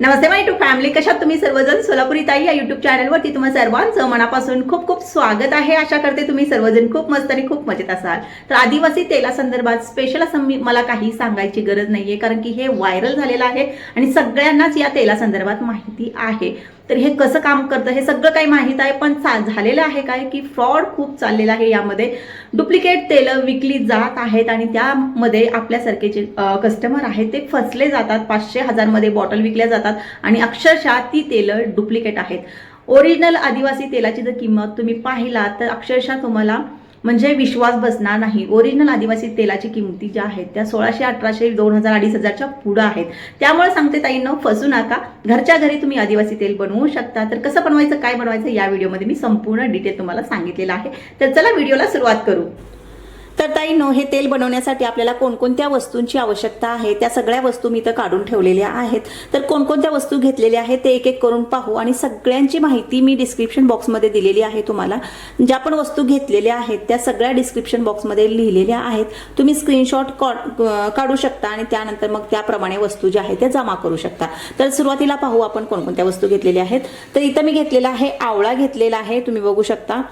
Namaste my to family कशात तुम्ही सर्वजण? सोलापुरी ताई या युट्यूब चॅनलवरती तुम्हा सर्वांचं मनापासून खूप खूप स्वागत आहे. आशा करते तुम्ही सर्वजण खूप मस्त आणि खूप मजेत असाल. तर आदिवासी तेलासंदर्भात स्पेशल असं मी मला काही सांगायची गरज नाहीये कारण की हे व्हायरल झालेलं आहे आणि सगळ्यांनाच या तेलासंदर्भात माहिती आहे. तर हे कसं काम करतं हे सगळं काही माहीत आहे पण चा- झालेलं आहे काय की फ्रॉड खूप चाललेला आहे यामध्ये. डुप्लिकेट तेलं विकली जात आहेत आणि त्यामध्ये आपल्यासारखे जे कस्टमर आहेत ते फसले जातात. पाचशे हजारमध्ये बॉटल विकल्या जातात आणि अक्षरशः ती तेलं डुप्लिकेट आहेत. ओरिजिनल आदिवासी तेलाची जर किंमत तुम्ही पाहिला तर अक्षरशः तुम्हाला म्हणजे विश्वास बसणार नाही. ओरिजिनल आदिवासी तेलाची किमती ज्या आहेत त्या सोळाशे अठराशे दोन हजार अडीच हजारच्या पुढं आहेत. त्यामुळे सांगते ताईंनो फसू नका. घरच्या घरी तुम्ही आदिवासी तेल बनवू शकता. तर कसं बनवायचं काय बनवायचं या व्हिडिओमध्ये मी संपूर्ण डिटेल तुम्हाला सांगितलेलं आहे. तर चला व्हिडिओला सुरुवात करू. तर ताई नो हे तेल बनवण्यासाठी आपल्याला कोणकोणत्या वस्तूंची आवश्यकता आहे? त्या सगळ्या वस्तू मी इथं काढून ठेवलेल्या आहेत. तर कोणकोणत्या वस्तू घेतलेल्या आहेत ते एक एक करून पाहू आणि सगळ्यांची माहिती मी डिस्क्रिप्शन बॉक्समध्ये दिलेली आहे तुम्हाला. ज्या पण वस्तू घेतलेल्या आहेत त्या सगळ्या डिस्क्रिप्शन बॉक्समध्ये लिहिलेल्या आहेत. तुम्ही स्क्रीनशॉट काढू शकता आणि त्यानंतर मग त्याप्रमाणे वस्तू ज्या आहेत त्या जमा करू शकता. तर सुरुवातीला पाहू आपण कोणकोणत्या वस्तू घेतलेल्या आहेत. तर इथं मी घेतलेला आहे आवळा घेतलेला आहे तुम्ही बघू शकता.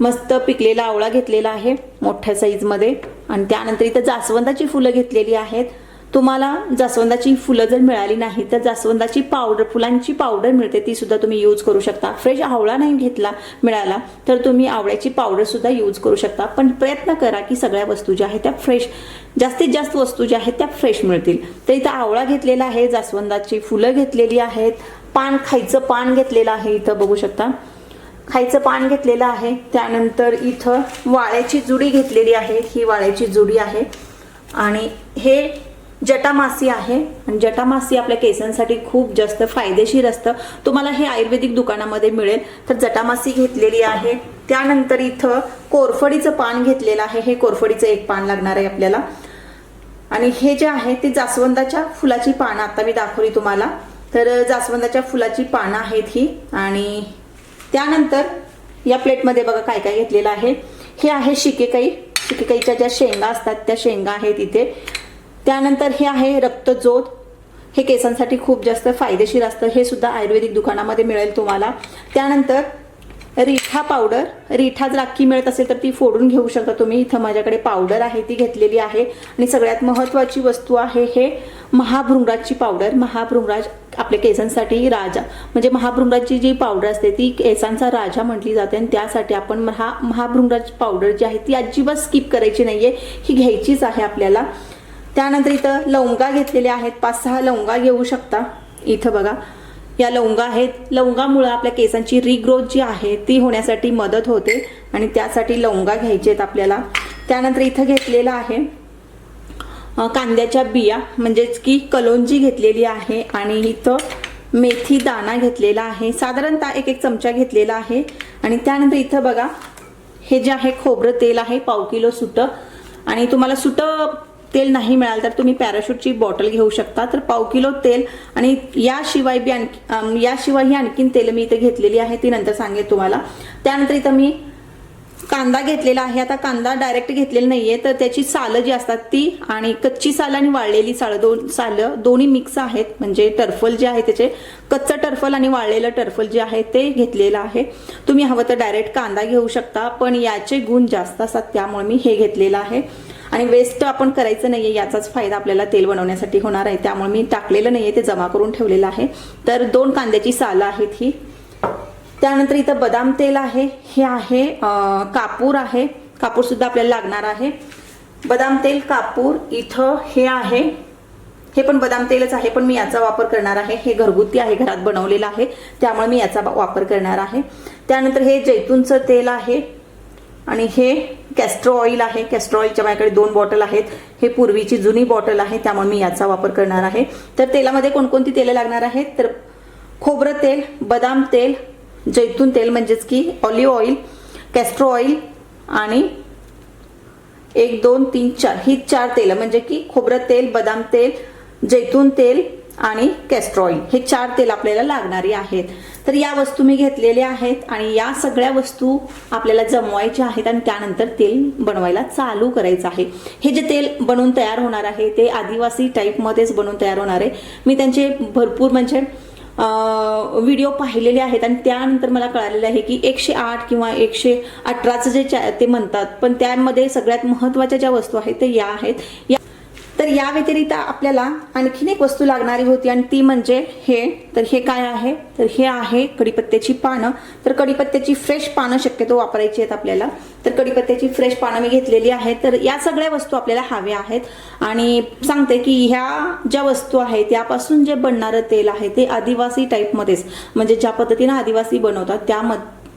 मस्त पिकलेला आवळा घेतलेला आहे मोठ्या साईजमध्ये आणि त्यानंतर इथं जास्वंदाची फुलं घेतलेली आहेत. तुम्हाला जास्वंदाची फुलं जर मिळाली नाही तर जास्वंदाची पावडर फुलांची पावडर मिळते ती सुद्धा तुम्ही यूज करू शकता. फ्रेश आवळा नाही घेतला मिळाला तर तुम्ही आवळ्याची पावडर सुद्धा यूज करू शकता. पण प्रयत्न करा की सगळ्या वस्तू ज्या आहेत त्या फ्रेश जास्तीत जास्त वस्तू ज्या आहेत त्या फ्रेश मिळतील. तर इथं आवळा घेतलेला आहे जास्वंदाची फुलं घेतलेली आहेत. पान खायचं पान घेतलेलं आहे इथं बघू शकता. खायचं पान घेतलेलं आहे. त्यानंतर इथं वाळ्याची जुडी घेतलेली आहे. ही वाळ्याची जुडी आहे. आणि हे जटामासी आहे. आणि जटामासी आपल्या केसांसाठी खूप जास्त फायदेशीर असतं. तुम्हाला हे आयुर्वेदिक दुकानामध्ये मिळेल. तर जटामासी घेतलेली आहे. त्यानंतर इथं कोरफडीचं पान घेतलेलं आहे. हे कोरफडीचं एक पान लागणार आहे आपल्याला. आणि हे जे आहे ते जास्वंदाच्या फुलाची पानं आता मी दाखवली तुम्हाला. तर जास्वंदाच्या फुलाची पानं आहेत ही. आणि त्यानंतर या प्लेटमध्ये बघा काय काय घेतलेलं आहे. हे आहे शिकेकाई. शिकेकाईच्या ज्या शेंगा असतात त्या शेंगा आहेत इथे. त्यानंतर हे आहे रक्तजोत. हे केसांसाठी खूप जास्त फायदेशीर असतं. हे सुद्धा आयुर्वेदिक दुकानामध्ये मिळेल तुम्हाला. त्यानंतर रिठा पावडर रिठा जर मिळत असेल तर ती फोडून घेऊ शकता तुम्ही. इथं माझ्याकडे पावडर आहे ती घेतलेली आहे. आणि सगळ्यात महत्त्वाची वस्तू आहे हे महाभृंगराजची पावडर महाभृंगराज आपल्या केसांसाठी राजा. म्हणजे महाभृंगराजची जी पावडर असते ती केसांचा राजा म्हटली जाते. आणि त्यासाठी आपण महा महाभृंगराज पावडर जी आहे ती अजिबात स्किप करायची नाहीये. ही घ्यायचीच आहे आपल्याला. त्यानंतर इथं लवंगा घेतलेल्या आहेत. पाच सहा लवंगा घेऊ शकता. इथं बघा. या लवंगा आहेत. लवंगामुळं आपल्या केसांची रिग्रोथ जी आहे ती होण्यासाठी मदत होते आणि त्यासाठी लवंगा घ्यायचे आहेत आपल्याला. त्यानंतर इथं घेतलेलं आहे कांद्याच्या बिया. म्हणजेच की कलोंजी घेतलेली आहे आणि इथं मेथी दाणा घेतलेला आहे. साधारणतः एक एक चमचा घेतलेला आहे. आणि त्यानंतर इथं बघा हे जे आहे खोबरं तेल आहे पाव किलो सुटं. आणि तुम्हाला सुटं तेल नाही मिळालं तर तुम्ही पॅराशूटची बॉटल घेऊ शकता. तर पाव किलो तेल आणि याशिवाय बी आणखी याशिवाय ही आणखीन तेल मी इथे घेतलेली आहे ती नंतर सांगेल तुम्हाला. त्यानंतर इथं मी कांदा घेतलेला आहे. आता कांदा डायरेक्ट घेतलेला नाहीये तर त्याची सालं जी असतात ती आणि कच्ची सालं आणि वाळलेली सालं दोन सालं दोन्ही मिक्स आहेत. म्हणजे टर्फल जे आहे त्याचे कच्चं टर्फल आणि वाळलेलं टर्फल जे आहे ते घेतलेलं आहे. तुम्ही हवं तर डायरेक्ट कांदा घेऊ शकता पण याचे गुण जास्त असतात त्यामुळे मी हे घेतलेलं आहे. आणि वेस्ट आपण करायचं नाहीये याचाच फायदा आपल्याला तेल बनवण्यासाठी होणार आहे. त्यामुळे मी टाकलेलं नाहीये ते जमा करून ठेवलेलं आहे. तर दोन कांद्याची सालं आहेत ही. त्यानंतर इथं बदाम तेल आहे. हे आहे कापूर आहे. कापूर सुद्धा आपल्याला लागणार आहे. बदाम तेल कापूर इथं हे आहे. हे पण बदाम तेलच आहे पण मी याचा वापर करणार आहे. हे घरगुती आहे घरात बनवलेलं आहे. त्यामुळे मी याचा वापर करणार आहे. त्यानंतर हे जैतूनचं तेल आहे. आणि हे कॅस्ट्रो ऑइल आहे. कॅस्ट्रो ऑइलच्या माझ्याकडे दोन बॉटल आहेत. हे पूर्वीची जुनी बॉटल आहे. त्यामुळे मी याचा वापर करणार आहे. तर तेलामध्ये कोणकोणती तेलं लागणार आहेत? तर खोबरं तेल बदाम तेल जैतून तेल म्हणजेच की ऑलिव्ह ऑइल कॅस्ट्रो ऑइल आणि एक दोन तीन चार. ही चार तेलं म्हणजे की खोबरं तेल बदाम तेल जैतून तेल आणि कॅस्ट्रॉईल हे चार तेल आपल्याला लागणारी आहेत. तर या वस्तू मी घेतलेल्या आहेत आणि या सगळ्या वस्तू आपल्याला जमवायच्या आहेत आणि त्यानंतर तेल बनवायला चालू करायचं आहे. हे जे तेल बनवून तयार होणार आहे ते आदिवासी टाईपमध्येच बनवून तयार होणार आहे. मी त्यांचे भरपूर म्हणजे व्हिडिओ पाहिलेले आहेत आणि त्यानंतर मला कळालेलं आहे की एकशे आठ किंवा एकशे अठराचं जे ते म्हणतात. पण त्यामध्ये सगळ्यात महत्त्वाच्या ज्या वस्तू आहेत ते या आहेत. या तर या व्यतिरिक्त आपल्याला आणखीन एक वस्तू लागणारी होती आणि ती म्हणजे हे. तर हे काय आहे? तर हे आहे कडीपत्त्याची पानं. तर कडीपत्त्याची फ्रेश पानं शक्यतो वापरायची आहेत आपल्याला. तर कडीपत्त्याची फ्रेश पानं मी घेतलेली आहेत. तर या सगळ्या वस्तू आपल्याला हव्या आहेत. आणि सांगते की ह्या ज्या वस्तू आहेत त्यापासून जे बनणारं तेल आहे ते आदिवासी टाईपमध्येच म्हणजे ज्या पद्धतीनं आदिवासी बनवतात त्या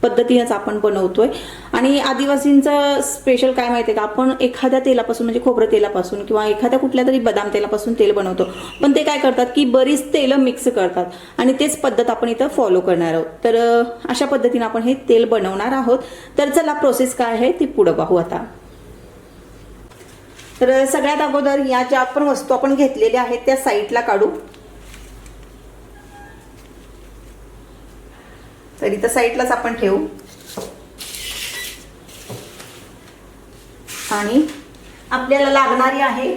पद्धतीनेच आपण बनवतोय. आणि आदिवासींचं स्पेशल काय माहितीये का? आपण एखाद्या तेलापासून म्हणजे खोबरं तेलापासून किंवा एखाद्या कुठल्या तरी बदाम तेलापासून तेल बनवतो. पण ते काय करतात की बरीच तेलं मिक्स करतात. आणि तेच पद्धत आपण इथं फॉलो करणार आहोत. तर अशा पद्धतीने आपण हे तेल बनवणार आहोत. तर चला प्रोसेस काय आहे ती पुढं पाहू आता. तर सगळ्यात अगोदर या ज्या पण वस्तू आपण घेतलेल्या आहेत त्या साईडला काढू. तर इथं साईडलाच आपण ठेवू. आणि आपल्याला लागणारी आहे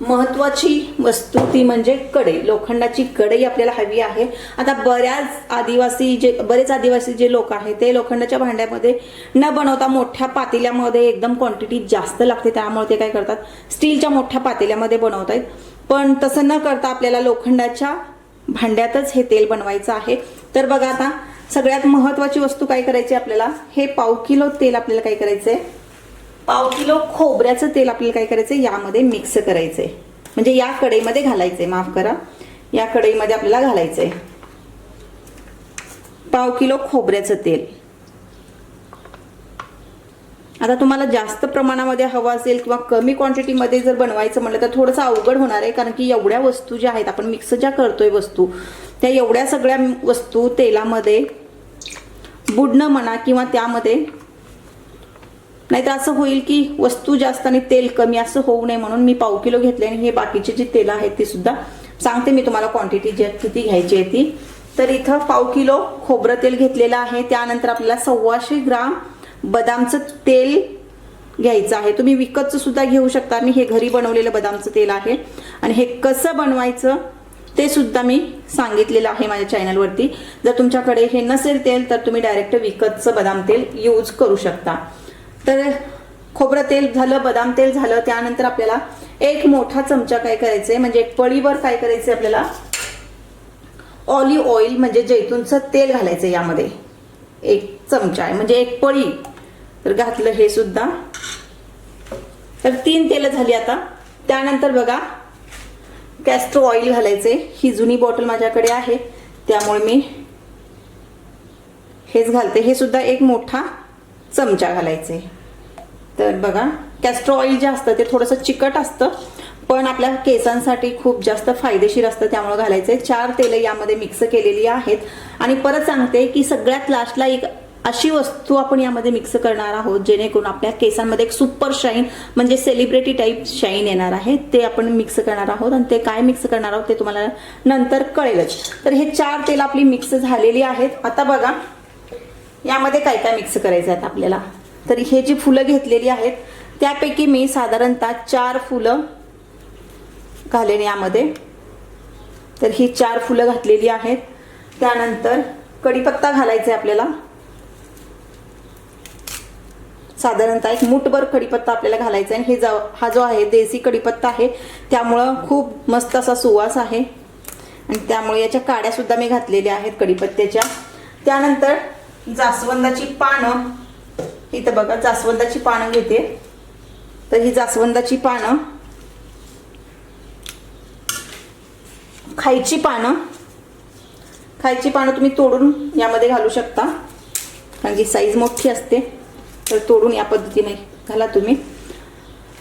महत्वाची वस्तू ती म्हणजे कढई. लोखंडाची कढई आपल्याला हवी आहे. आता बऱ्याच आदिवासी जे बरेच आदिवासी जे लोक आहेत ते लोखंडाच्या भांड्यामध्ये न बनवता मोठ्या पातेल्यामध्ये एकदम क्वांटिटी जास्त लागते. त्यामुळे ते काय करतात? स्टीलच्या मोठ्या पातेल्यामध्ये बनवत आहेत पण तसं न करता आपल्याला लोखंडाच्या भांड्यातच हे तेल बनवायचं आहे. तर बघा आता सगळ्यात महत्वाची वस्तू काय करायची आपल्याला? हे पाव किलो तेल आपल्याला काय करायचंय? पाव किलो खोबऱ्याचं तेल आपल्याला काय करायचंय? यामध्ये मिक्स करायचंय. म्हणजे या कढईमध्ये घालायचंय. माफ करा. या कढईमध्ये आपल्याला घालायचंय. पाव किलो खोबऱ्याचं तेल. आता तुम्हाला जास्त प्रमाणामध्ये हवं असेल किंवा कमी क्वांटिटीमध्ये जर बनवायचं म्हटलं तर थोडंसं अवघड होणार आहे कारण की एवढ्या वस्तू ज्या आहेत आपण मिक्स ज्या करतोय वस्तू त्या एवढ्या सगळ्या वस्तू तेलामध्ये बुडणं म्हणा किंवा त्यामध्ये नाहीतर असं होईल की वस्तू जास्त आणि तेल कमी असं होऊ नये म्हणून मी पाव किलो घेतले आणि हे बाकीचे जे तेल आहेत ते सुद्धा सांगते मी तुम्हाला क्वांटिटी जी किती घ्यायची आहे ती. तर इथं पाव किलो खोबरं तेल घेतलेलं आहे त्यानंतर आपल्याला सव्वाशे ग्राम बदामचं तेल घ्यायचं आहे. तुम्ही विकतचं सुद्धा घेऊ शकता. मी हे घरी बनवलेलं बदामचं तेल आहे. आणि हे कसं बनवायचं ते सुद्धा मी सांगितलेलं आहे माझ्या चॅनलवरती. जर तुमच्याकडे हे नसेल तेल तर तुम्ही डायरेक्ट विकतचं बदाम तेल यूज करू शकता. तर खोबरं तेल झालं बदाम तेल झालं त्यानंतर आपल्याला एक मोठा चमचा काय करायचंय म्हणजे एक पळीवर काय करायचंय आपल्याला? ऑलिव्ह ऑइल म्हणजे जैतूनचं तेल घालायचं यामध्ये. एक चमचा आहे म्हणजे एक पळी. तर घातलं हे सुद्धा. तर तीन तेलं झाली आता. त्यानंतर बघा कॅस्ट्रो ऑइल घालायचे. ही जुनी बॉटल माझ्याकडे आहे. त्यामुळे मी हेच घालते. हे सुद्धा एक मोठा चमचा घालायचे. तर बघा कॅस्ट्रो ऑइल जे असतं ते थोडंसं चिकट असतं. पण आपल्या केसांसाठी खूप जास्त फायदेशीर असतं त्यामुळे आहे चार तेल यामध्ये मिक्स केलेली आहेत. आणि परत सांगते की सगळ्यात लास्टला एक अशी वस्तू आपण यामध्ये मिक्स करणार आहोत जेणेकरून आपल्या केसांमध्ये एक सुपर शाईन म्हणजे सेलिब्रिटी टाईप शाईन येणार आहे. ते आपण मिक्स करणार आहोत आणि ते काय मिक्स करणार आहोत ते तुम्हाला नंतर कळेलच. तर हे चार तेल आपली मिक्स झालेली आहेत. आता बघा यामध्ये काय काय मिक्स करायचं आहेत आपल्याला? तर हे जी फुलं घेतलेली आहेत त्यापैकी मी साधारणतः चार फुलं घालेन यामध्ये. तर ही चार फुलं घातलेली आहेत. त्यानंतर कढीपत्ता घालायचा आहे आपल्याला. साधारणतः एक मुठभर कढीपत्ता आपल्याला घालायचा आहे. हे जा हा जो आहे देसी कढीपत्ता आहे त्यामुळं खूप मस्त असा सुवास आहे. आणि त्यामुळे याच्या काड्यासुद्धा मी घातलेल्या आहेत कढीपत्त्याच्या त्यानंतर जास्वंदाची पानं. इथं बघा जास्वंदाची पानं घेते. तर ही जास्वंदाची पानं खायची पानं. खायची पानं तुम्ही तोडून यामध्ये घालू शकता. कारण की साईज मोठी असते तर तोडून या पद्धतीने घाला तुम्ही.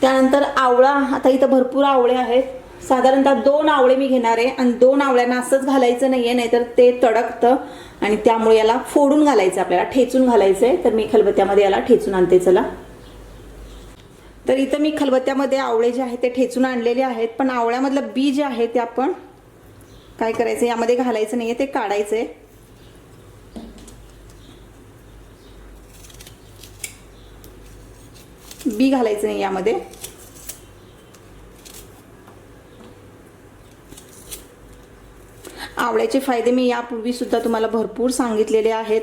त्यानंतर आवळा आता इथं भरपूर आवळे आहेत. साधारणतः दोन आवळे मी घेणार आहे आणि दोन आवळ्यांना असंच घालायचं नाही आहे नाहीतर ते तडकतं आणि त्यामुळे याला फोडून घालायचं आपल्याला ठेचून घालायचं आहे तर मी खलबत्त्यामध्ये याला ठेचून आणते चला. तर इथं मी खलबत्त्यामध्ये आवळे जे आहेत ते ठेचून आणलेले आहेत. पण आवळ्यामधलं बी जे आहे ते आपण काय करायचं? यामध्ये घालायचं नाही आहे ते काढायचंय. बी घालायचं नाही यामध्ये. आवळ्याचे फायदे मी यापूर्वी सुद्धा तुम्हाला भरपूर सांगितलेले आहेत.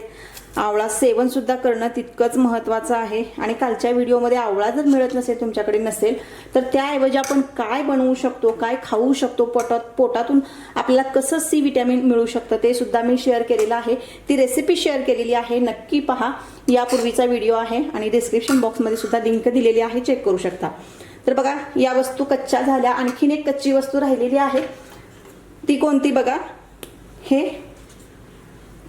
आवळा सेवन सुद्धा करणं तितकंच महत्त्वाचं आहे. आणि कालच्या व्हिडिओमध्ये आवळा जर मिळत नसेल तुमच्याकडे नसेल तर त्याऐवजी आपण काय बनवू शकतो काय खाऊ शकतो पोटात पोटातून आपल्याला कसं सी विटॅमिन मिळू शकतं ते सुद्धा मी शेअर केलेलं आहे. ती रेसिपी शेअर केलेली आहे नक्की पहा. यापूर्वीचा व्हिडिओ आहे आणि डिस्क्रिप्शन बॉक्समध्ये सुद्धा लिंक दिलेली आहे चेक करू शकता. तर बघा या वस्तू कच्च्या झाल्या. आणखीन एक कच्ची वस्तू राहिलेली आहे. ती कोणती बघा? हे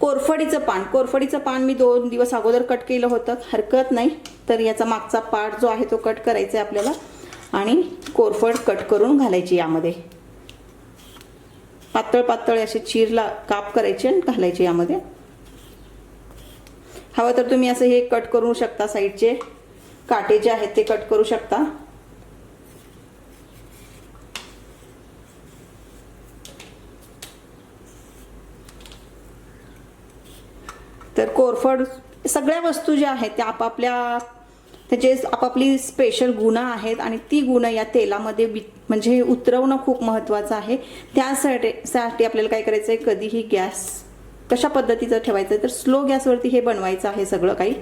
कोरफडीचं पान. कोरफडीचं पान मी दोन दिवस अगोदर कट केलं होतं. हरकत नाही. तर याचा मागचा पार्ट जो आहे तो कट करायचा आहे आपल्याला. आणि कोरफड कट करून घालायची यामध्ये. पातळ पातळ असे चीरला काप करायचे आणि घालायचे यामध्ये. हवं तर तुम्ही असं हे कट करू शकता साईडचे काटे जे आहेत ते कट करू शकता. तर कोरफड सगळ्या वस्तू ज्या आहेत त्या आपापल्या त्याचे आपापली स्पेशल गुणं आहेत आणि ती गुणं या तेलामध्ये वि म्हणजे उतरवणं खूप महत्त्वाचं आहे. त्यासाठी साठी आपल्याला काय करायचं आहे कधीही गॅस कशा पद्धतीचं ठेवायचं आहे तर स्लो गॅसवरती हे बनवायचं आहे सगळं काही.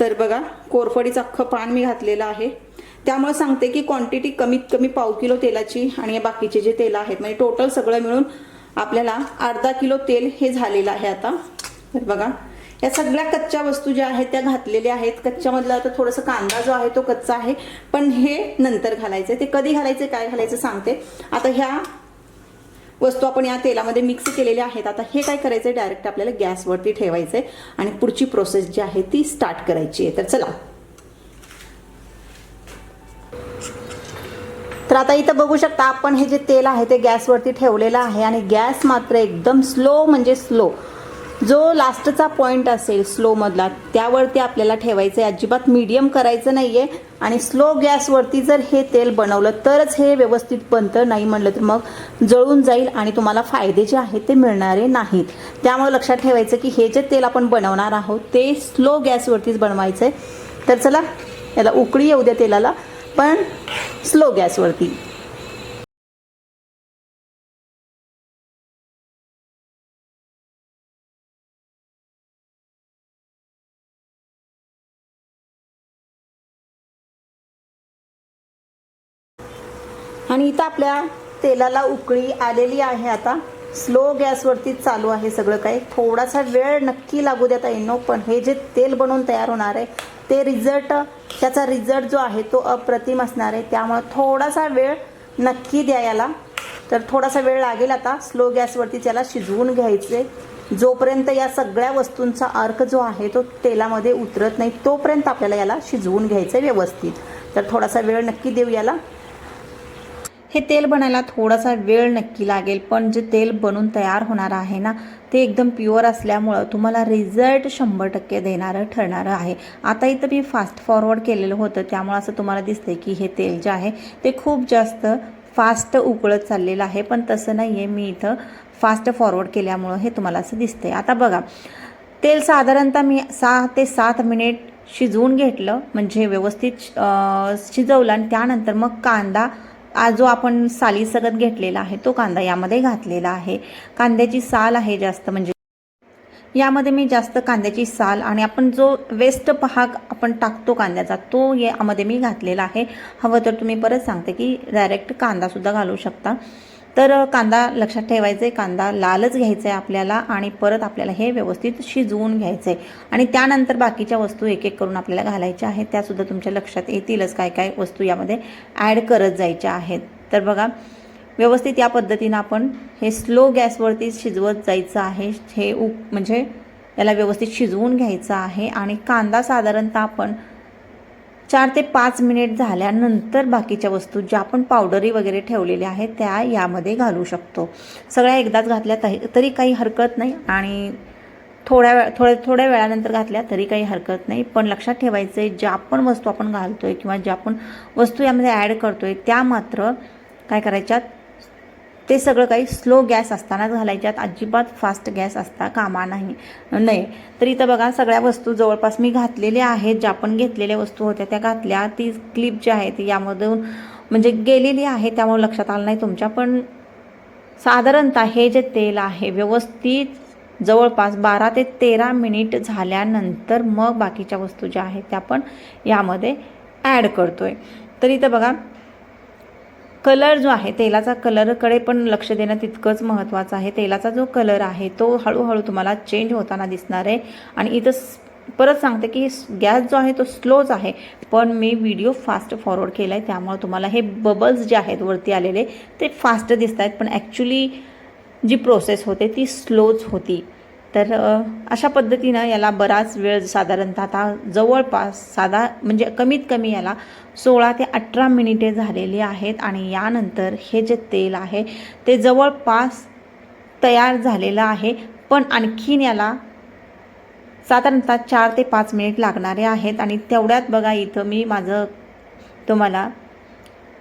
तर बघा कोरफडीचं अख्खं पान मी घातलेलं आहे. त्यामुळे सांगते की क्वांटिटी कमीत कमी पाव किलो तेलाची आणि बाकीचे जे तेल आहेत म्हणजे टोटल सगळं मिळून आपल्याला अर्धा किलो तेल हे झालेलं आहे आता. तर बघा या सगळ्या कच्च्या वस्तू ज्या आहेत त्या घातलेल्या आहेत. कच्च्यामधला आता थोडंसं कांदा जो आहे तो कच्चा आहे. पण हे नंतर घालायचं ते कधी घालायचे काय घालायचं सांगते. आता ह्या वस्तू आपण या तेलामध्ये मिक्स केलेल्या आहेत. आता हे काय करायचं डायरेक्ट आपल्याला गॅसवरती ठेवायचंय. आणि पुढची प्रोसेस जी आहे ती स्टार्ट करायची आहे. तर चला. तर आता इथं बघू शकता आपण हे जे तेल आहे ते गॅसवरती ठेवलेलं आहे. आणि गॅस मात्र एकदम स्लो म्हणजे स्लो जो लास्टचा पॉईंट असेल स्लोमधला त्यावरती आपल्याला ठेवायचं आहे अजिबात मीडियम करायचं नाही आहे आणि स्लो गॅसवरती जर हे तेल बनवलं तरच हे व्यवस्थित बनतं. नाही म्हणलं तर मग जळून जाईल आणि तुम्हाला फायदे जे आहेत ते मिळणारे नाहीत. त्यामुळे लक्षात ठेवायचं की हे जे तेल आपण बनवणार आहोत ते स्लो गॅसवरतीच बनवायचं आहे तर चला याला उकळी येऊ द्या तेलाला. पण स्लो गॅसवरती आणि इथं आपल्या तेलाला उकळी आलेली आहे आता. स्लो गॅसवरती चालू आहे सगळं काही. थोडासा वेळ नक्की लागू देता येईनो पण हे जे तेल बनवून तयार होणार आहे ते रिझल्ट त्याचा रिझल्ट जो आहे तो अप्रतिम असणार आहे. त्यामुळं थोडासा वेळ नक्की द्या याला. तर थोडासा वेळ लागेल आता स्लो गॅसवरती त्याला शिजवून घ्यायचे. जोपर्यंत या सगळ्या वस्तूंचा अर्क जो आहे तो तेलामध्ये उतरत नाही तोपर्यंत आपल्याला याला शिजवून घ्यायचं आहे व्यवस्थित. तर थोडासा वेळ नक्की देऊ याला. हे तेल बनायला थोडासा वेळ नक्की लागेल पण जे तेल बनून तयार होणार आहे ना ते एकदम प्युअर असल्यामुळं तुम्हाला रिझल्ट शंभर टक्के देणारं ठरणारं आहे. आता इथं मी फास्ट फॉरवर्ड केलेलं होतं त्यामुळं असं तुम्हाला दिसतंय की हे तेल जे आहे ते खूप जास्त फास्ट उकळत चाललेलं आहे पण तसं नाही आहे मी इथं फास्ट फॉरवर्ड केल्यामुळं हे तुम्हाला असं दिसतंय. आता बघा तेल साधारणतः मी सहा ते सात मिनिट शिजवून घेतलं म्हणजे व्यवस्थित शिजवलं आणि त्यानंतर मग कांदा आज जो आपण सालीसगत घेतलेला आहे तो कांदा यामध्ये घातलेला आहे. कांद्याची साल आहे जास्त म्हणजे यामध्ये मी जास्त कांद्याची साल आणि आपण जो वेस्ट पहाग आपण टाकतो कांद्याचा तो यामध्ये मी घातलेला आहे. हवं तर तुम्ही परत सांगते की डायरेक्ट कांदासुद्धा घालू शकता. तर कांदा लक्षात ठेवायचा आहे कांदा लालच घ्यायचा आहे आपल्याला आणि परत आपल्याला हे व्यवस्थित शिजवून घ्यायचं आहे आणि त्यानंतर बाकीच्या वस्तू एक एक करून आपल्याला घालायच्या आहेत. त्यासुद्धा तुमच्या लक्षात येतीलच काय काय वस्तू यामध्ये ॲड करत जायच्या आहेत. तर बघा व्यवस्थित या पद्धतीनं आपण हे स्लो गॅसवरती शिजवत जायचं आहे. हे उप म्हणजे याला व्यवस्थित शिजवून घ्यायचं आहे. आणि कांदा साधारणतः आपण चार ते पाच मिनिट झाल्यानंतर बाकीच्या वस्तू ज्या आपण पावडरी वगैरे ठेवलेल्या आहेत त्या यामध्ये घालू शकतो. सगळ्या एकदाच घातल्या तरी काही हरकत नाही आणि थोड्या वेळ थोड्या थोड्या वेळानंतर घातल्या तरी काही हरकत नाही. पण लक्षात ठेवायचं आहे ज्या पण वस्तू आपण घालतो आहे किंवा ज्या पण वस्तू यामध्ये ॲड करतो आहे त्या मात्र काय करायच्यात? ते सगळं काही स्लो गॅस असताना घालायच्यात. अजिबात फास्ट गॅस असता कामा नाही नये. तर इथं बघा सगळ्या वस्तू जवळपास मी घातलेल्या आहेत. ज्या पण घेतलेल्या वस्तू होत्या त्या घातल्या. ती क्लिप जी आहे ती यामधून म्हणजे गेलेली आहे त्यामुळे लक्षात आलं नाही तुमच्या. पण साधारणतः हे जे तेल आहे व्यवस्थित जवळपास बारा ते तेरा मिनिट झाल्यानंतर मग बाकीच्या वस्तू ज्या आहेत त्या पण यामध्ये ॲड करतो आहे तर इथं बघा कलर जो आहे तेलाचा कलरकडे पण लक्ष देणं तितकंच महत्त्वाचं आहे. तेलाचा जो कलर आहे तो हळूहळू तुम्हाला चेंज होताना दिसणार आहे. आणि इथं परत सांगते की गॅस जो आहे तो स्लोच आहे. पण मी व्हिडिओ फास्ट फॉरवर्ड केला आहे त्यामुळे तुम्हाला हे बबल्स जे आहेत वरती आलेले ते फास्ट दिसत आहेत पण ॲक्च्युली जी प्रोसेस होते ती स्लोच होती. तर अशा पद्धतीनं याला बराच वेळ साधारणतः आता जवळपास साधा म्हणजे कमीत कमी याला सोळा ते अठरा मिनिटे झालेली आहेत आणि यानंतर हे जे तेल आहे ते जवळपास तयार झालेलं आहे. पण आणखीन याला साधारणतः चार ते पाच मिनिट लागणारे आहेत आणि तेवढ्यात बघा इथं मी माझं तुम्हाला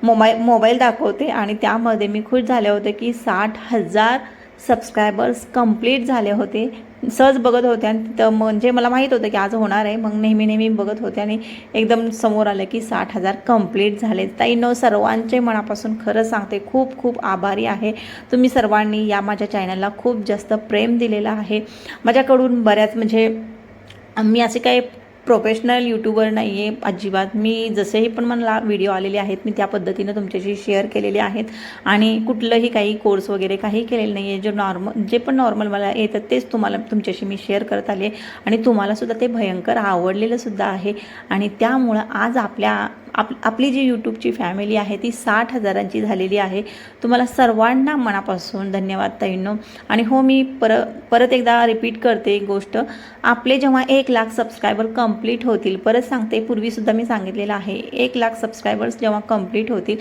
मोबाईल मोबाईल दाखवते आणि त्यामध्ये मी खुश झाले होते की साठ हजार सबस्क्रायबर्स कंप्लीट झाले होते. सहज बघत होते आणि तर म्हणजे मला माहीत होतं की आज होणार आहे. मग नेहमी नेहमी बघत होते आणि एकदम समोर आलं की साठ हजार कंप्लीट झाले. ताईनो सर्वांचे मनापासून खरं सांगते खूप खूप आभारी आहे. तुम्ही सर्वांनी या माझ्या चॅनलला खूप जास्त प्रेम दिलेलं आहे. माझ्याकडून बऱ्याच म्हणजे मी असे काही प्रोफेशनल यूट्यूबर नाही आहे अजिबात. मी जसेही पण मला व्हिडिओ आलेले आहेत मी त्या पद्धतीनं तुमच्याशी शेअर केलेले आहेत. आणि कुठलंही काही कोर्स वगैरे काही केलेलं नाही आहे जे नॉर्मल जे पण नॉर्मल मला येतं तेच तुम्हाला तुमच्याशी मी शेअर करत आले. आणि तुम्हालासुद्धा ते भयंकर आवडलेलंसुद्धा आहे. आणि त्यामुळं आज आपल्या आप आपली जी यूट्यूबची फॅमिली आहे ती साठ हजारांची झालेली आहे. तुम्हाला सर्वांना मनापासून धन्यवाद ताईंनो. आणि हो मी पर परत एकदा रिपीट करते एक गोष्ट. आपले जेव्हा एक लाख सबस्क्रायबर कंप्लीट होतील परत सांगते पूर्वीसुद्धा मी सांगितलेलं आहे एक लाख सबस्क्रायबर्स जेव्हा कंप्लीट होतील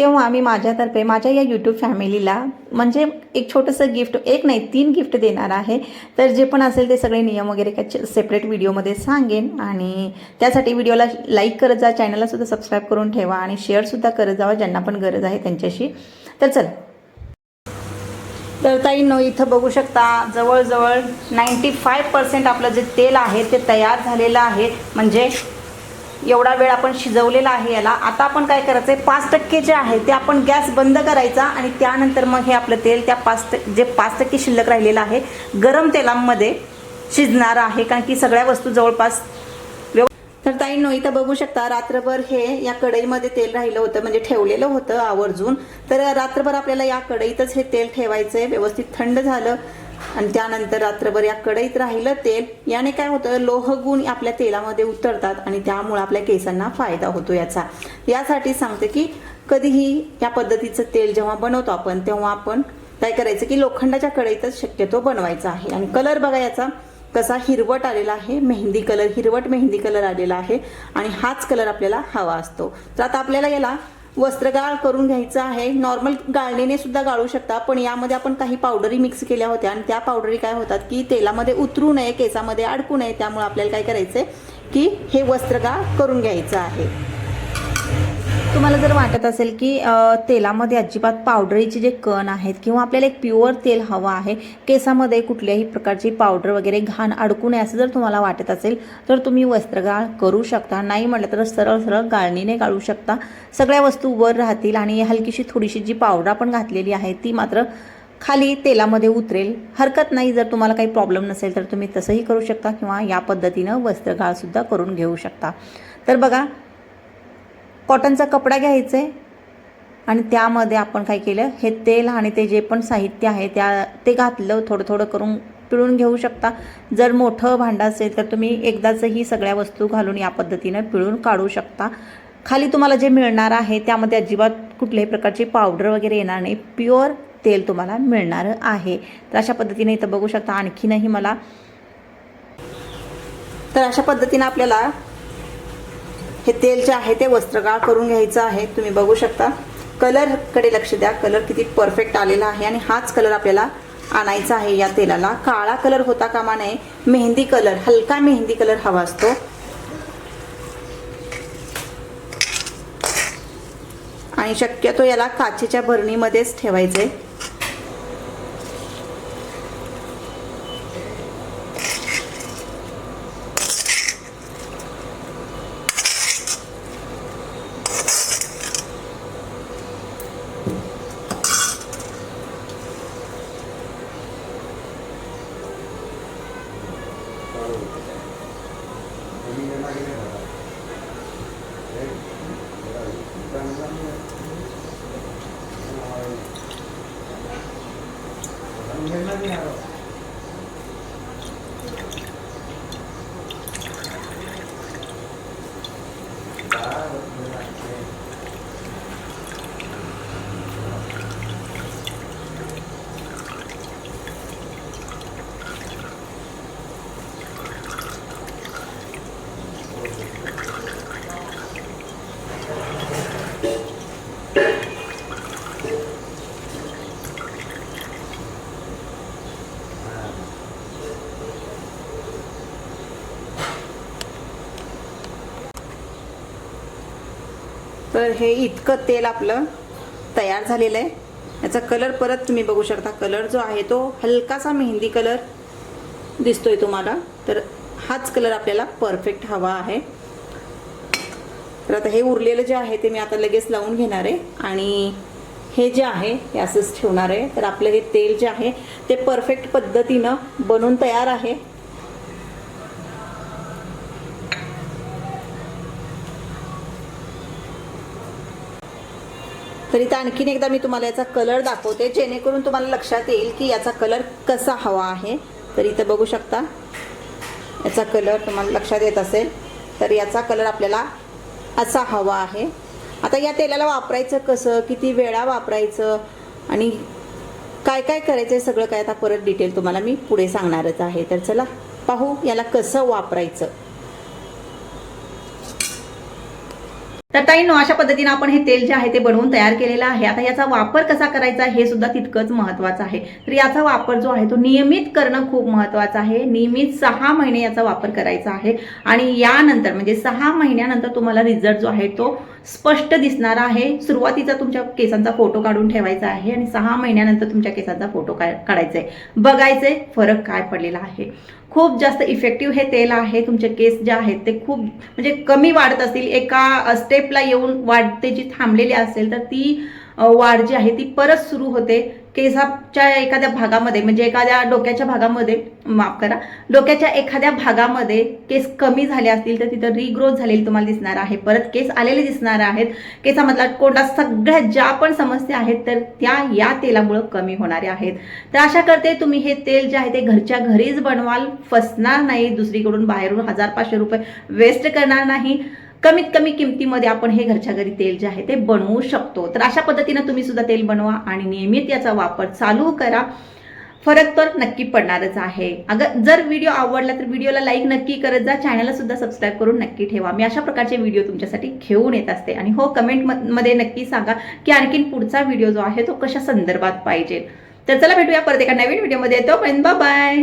तेव्हा मी माझ्यातर्फे माझ्या या यूट्यूब फॅमिलीला म्हणजे एक छोटंसं गिफ्ट एक नाही तीन गिफ्ट देणार आहे. तर जे पण असेल ते सगळे नियम वगैरे काय सेपरेट व्हिडिओमध्ये सांगेन. आणि त्यासाठी व्हिडिओला लाईक करत जा चॅनललासुद्धा सबस्क्राईब करून ठेवा आणि शेअरसुद्धा करत जावा ज्यांना पण गरज आहे त्यांच्याशी. तर चला. तर ताईंनो इथं बघू शकता जवळजवळ नाईंटी फाय पर्सेंट आपलं जे तेल आहे ते तयार झालेलं आहे. म्हणजे एवढा वेळ आपण शिजवलेला आहे याला. आता आपण काय करायचं आहे पाच टक्के जे आहे ते आपण गॅस बंद करायचा आणि त्यानंतर मग हे आपलं तेल त्या पाच जे पाच टक्के शिल्लक राहिलेलं आहे गरम तेलामध्ये शिजणार आहे. कारण की सगळ्या वस्तू जवळपास तर ताई नो इथं बघू शकता रात्रभर हे या कढईमध्ये तेल राहिलं होतं म्हणजे ठेवलेलं होतं आवर्जून. तर रात्रभर आपल्याला या कढईतच हे तेल ठेवायचं आहे व्यवस्थित थंड झालं. आणि त्यानंतर रात्रभर या कढईत राहिलं तेल याने काय होतं लोहगुण आपल्या तेलामध्ये उतरतात आणि त्यामुळे आपल्या केसांना फायदा होतो याचा. यासाठी सांगते की कधीही या पद्धतीचं तेल जेव्हा बनवतो आपण तेव्हा आपण काय करायचं की लोखंडाच्या कढईतच शक्यतो बनवायचा आहे. आणि कलर बघा याचा कसा हिरवट आलेला आहे मेहंदी कलर हिरवट मेहंदी कलर आलेला आहे आणि हाच कलर आपल्याला हवा असतो. तर आता आपल्याला याला वस्त्रगाळ करून घ्यायचं आहे. नॉर्मल गाळणीने सुद्धा गाळू शकता पण यामध्ये आपण काही पावडरी मिक्स केल्या होत्या आणि त्या पावडरी काय होतात की तेलामध्ये उतरू नये केसामध्ये अडकू नये त्यामुळे आपल्याला काय करायचं आहे की हे वस्त्रगाळ करून घ्यायचं आहे. तुम्हाला जर वाटत असेल की तेलामध्ये अजिबात पावडरीचे जे कण आहेत किंवा आपल्याला एक प्युअर तेल हवं आहे केसामध्ये कुठल्याही प्रकारची पावडर वगैरे घाण अडकू नये असं जर तुम्हाला वाटत असेल तर तुम्ही वस्त्रगाळ करू शकता. नाही म्हटलं तर सरळ सरळ गाळणीने गाळू शकता. सगळ्या वस्तू वर राहतील आणि हलकीशी थोडीशी जी पावडर आपण घातलेली आहे ती मात्र खाली तेलामध्ये उतरेल. हरकत नाही जर तुम्हाला काही प्रॉब्लेम नसेल तर तुम्ही तसंही करू शकता किंवा या पद्धतीनं वस्त्रगाळसुद्धा करून घेऊ शकता. तर बघा कॉटनचा कपडा घ्यायचा आहे आणि त्यामध्ये आपण काय केलं हे तेल आणि ते जे पण साहित्य आहे त्या ते घातलं थोडं थोडं करून पिळून घेऊ शकता. जर मोठं भांडं असेल तर तुम्ही एकदाचही सगळ्या वस्तू घालून या पद्धतीनं पिळून काढू शकता. खाली तुम्हाला जे मिळणार आहे त्यामध्ये अजिबात कुठल्याही प्रकारची पावडर वगैरे येणार नाही. प्युअर तेल तुम्हाला मिळणार आहे. तर अशा पद्धतीने इथं बघू शकता. आणखीनही मला तर अशा पद्धतीनं आपल्याला हे तेल जे आहे ते वस्त्रगाळ करून घ्यायचं आहे. तुम्ही बघू शकता. कलरकडे लक्ष द्या. कलर किती परफेक्ट आलेला आहे आणि हाच कलर आपल्याला आणायचा आहे या तेलाला. काळा कलर होता कामा नये. मेहंदी कलर हलका मेहंदी कलर हवा असतो. आणि शक्यतो याला काचेच्या भरणीमध्येच ठेवायचे. तर हे इतकं तेल आपलं तयार झालेलं आहे. याचा कलर परत तुम्ही बघू शकता. कलर जो आहे तो हलकासा मेहंदी कलर दिसतोय तुम्हाला. तर हाच कलर आपल्याला परफेक्ट हवा आहे. तर आता हे उरलेलं जे आहे ते मी आता लगेच लावून घेणार आहे. आणि हे जे आहे हे असंच ठेवणार आहे. तर आपलं हे तेल जे आहे ते परफेक्ट पद्धतीनं बनून तयार आहे. तर इथं आणखीन एकदा मी तुम्हाला याचा कलर दाखवते. जेणेकरून तुम्हाला लक्षात येईल की याचा कलर कसा हवा आहे. तर इथं बघू शकता. याचा कलर तुम्हाला लक्षात येत असेल. तर याचा कलर आपल्याला असा हवा आहे. आता या तेलाला वापरायचं कसं? किती वेळा वापरायचं? आणि काय काय करायचं आहे सगळं काय आता परत डिटेल तुम्हाला मी पुढे सांगणारच आहे. तर चला पाहू याला कसं वापरायचं. तर ताईंनो अशा पद्धतीने आपण हे तेल जे आहे ते बनवून तयार केलेलं आहे. आता याचा वापर कसा करायचा हे सुद्धा तितकंच महत्वाचं आहे. तर याचा वापर जो आहे तो नियमित करणं खूप महत्वाचं आहे. नियमित सहा महिने याचा वापर करायचा आहे. आणि यानंतर म्हणजे सहा महिन्यानंतर तुम्हाला रिझल्ट जो आहे तो स्पष्ट दिसणार आहे. सुरुवातीचा तुमच्या केसांचा फोटो काढून ठेवायचा आहे आणि सहा महिन्यानंतर तुमच्या केसांचा फोटो का काढायचा आहे बघायचं आहे फरक काय पडलेला आहे. खूप जास्त इफेक्टिव्ह हे तेल आहे. तुमचे केस जे आहेत ते खूप म्हणजे कमी वाढत असतील. एका स्टेपला येऊन वाढते जी थांबलेली असेल तर ती वाढ जी आहे ती परत सुरू होते. केसाच्या एखाद्या भागामध्ये म्हणजे एखाद्या डोक्याच्या भागामध्ये माफ करा डोक्याच्या एखाद्या भागामध्ये केस कमी झाले असतील तर तिथं रिग्रोथ झालेली तुम्हाला दिसणार आहे. परत केस आलेले दिसणार आहेत. केसामधला कोणता सगळ्या ज्या पण समस्या आहेत तर त्या या तेलामुळं कमी होणाऱ्या आहेत. तर अशा करते तुम्ही हे तेल जे आहे ते घरच्या घरीच बनवाल फसणार नाही दुसरीकडून बाहेरून हजार पाचशे रुपये वेस्ट करणार नाही. कमीत कमी किमतीमध्ये आपण हे घरच्या घरी तेल जे आहे ते बनवू शकतो. तर अशा पद्धतीनं तुम्ही सुद्धा तेल बनवा आणि नियमित याचा वापर चालू करा. फरक तर नक्की पडणारच आहे. अगं जर व्हिडिओ आवडला तर व्हिडिओला लाईक नक्की करत जा. चॅनलला सुद्धा सबस्क्राईब करून नक्की ठेवा. मी अशा प्रकारचे व्हिडिओ तुमच्यासाठी घेऊन येत असते. आणि हो कमेंटमध्ये नक्की सांगा की आणखीन पुढचा व्हिडिओ जो आहे तो कशा संदर्भात पाहिजे. तर चला भेटूया परत एका नवीन व्हिडिओमध्ये येतो बाय